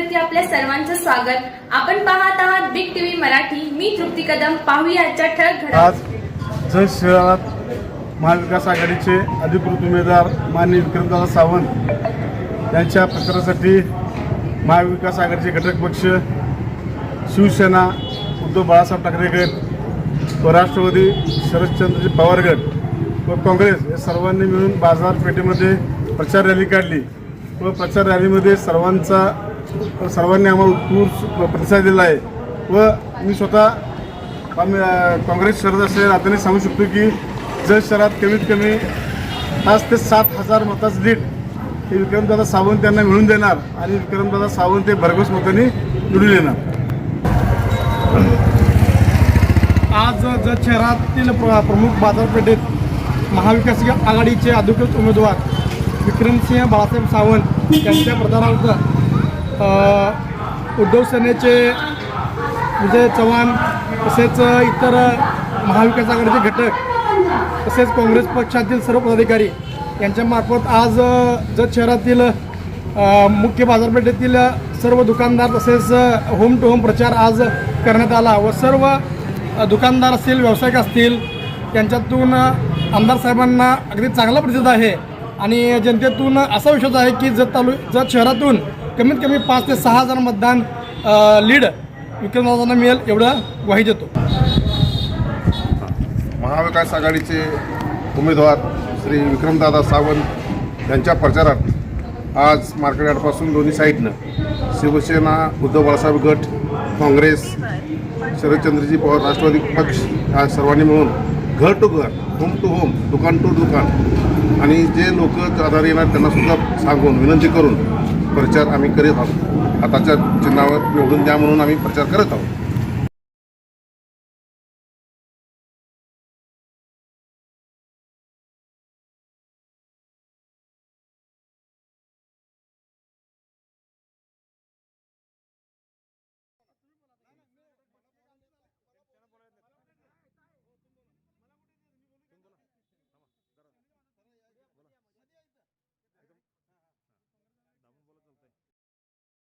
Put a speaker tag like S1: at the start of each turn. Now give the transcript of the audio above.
S1: मराठीवरती आपल्या सर्वांचं स्वागत. आपण पाहत आहात बिग टीव्ही मराठी. मी तृप्ती कदम. पाहूया आजच्या ठळक घडामोडी.
S2: आज शहरात महाविकास आघाडीचे अधिकृत उमेदवार माननीय विक्रमदादा सावंत यांच्या प्रचारासाठी महाविकास आघाडीचे घटक पक्ष शिवसेना उद्धव बाळासाहेब ठाकरे गट व राष्ट्रवादी शरदचंद्रजी पवार गट व काँग्रेस या सर्वांनी मिळून बाजारपेठेमध्ये प्रचार रॅली काढली व प्रचार रॅलीमध्ये सर्वांचा सर्वांनी आम्हाला उत्स्फूर्त प्रतिसाद दिला आहे. व मी स्वतः आम्ही काँग्रेस शरद असलेल्या नात्याने सांगू शकतो की जत शहरात कमीत कमी पाच ते सात हजार मताचं लीड हे विक्रमदादा सावंत यांना मिळून देणार आणि विक्रमदादा सावंत हे भरघोस मतांनी निवडून येणार.
S3: आज जत शहरातील प्र प्रमुख बाजारपेठेत महाविकास आघाडीचे अधिकृत उमेदवार विक्रमसिंह बाळासाहेब सावंत यांच्या प्रचारार्थ उद्धव सेनेचे विजय चव्हाण तसेच इतर महाविकास आघाडीचे घटक तसेच काँग्रेस पक्षातील सर्व पदाधिकारी यांच्यामार्फत आज जत शहरातील मुख्य बाजारपेठेतील सर्व दुकानदार तसेच होम टू होम प्रचार आज करण्यात आला व सर्व दुकानदार असतील व्यावसायिक असतील त्यांच्यातून आमदार साहेबांना अगदी चांगला प्रतिसाद आहे. आणि जनतेतून असा विश्वास आहे की जत तालु जत शहरातून कमीत कमी पाच ते सहा हजार मतदान लीड विक्रमदादांना मिळेल एवढं ग्वाही देतो.
S4: महाविकास आघाडीचे उमेदवार श्री विक्रमदादा सावंत यांच्या प्रचारात आज मार्केट दोन्ही साईडनं शिवसेना उद्धव बाळासाहेब गट काँग्रेस शरदचंद्रजी पवार राष्ट्रवादी पक्ष या सर्वांनी मिळून घर टू घर होम टू होम दुकान टू दुकान आणि जे लोक आधार येणार त्यांनासुद्धा सांगून विनंती करून प्रचार आम्ही करीत आहोत. आताच्या चिन्हावर निवडून द्या म्हणून आम्ही प्रचार करत आहोत.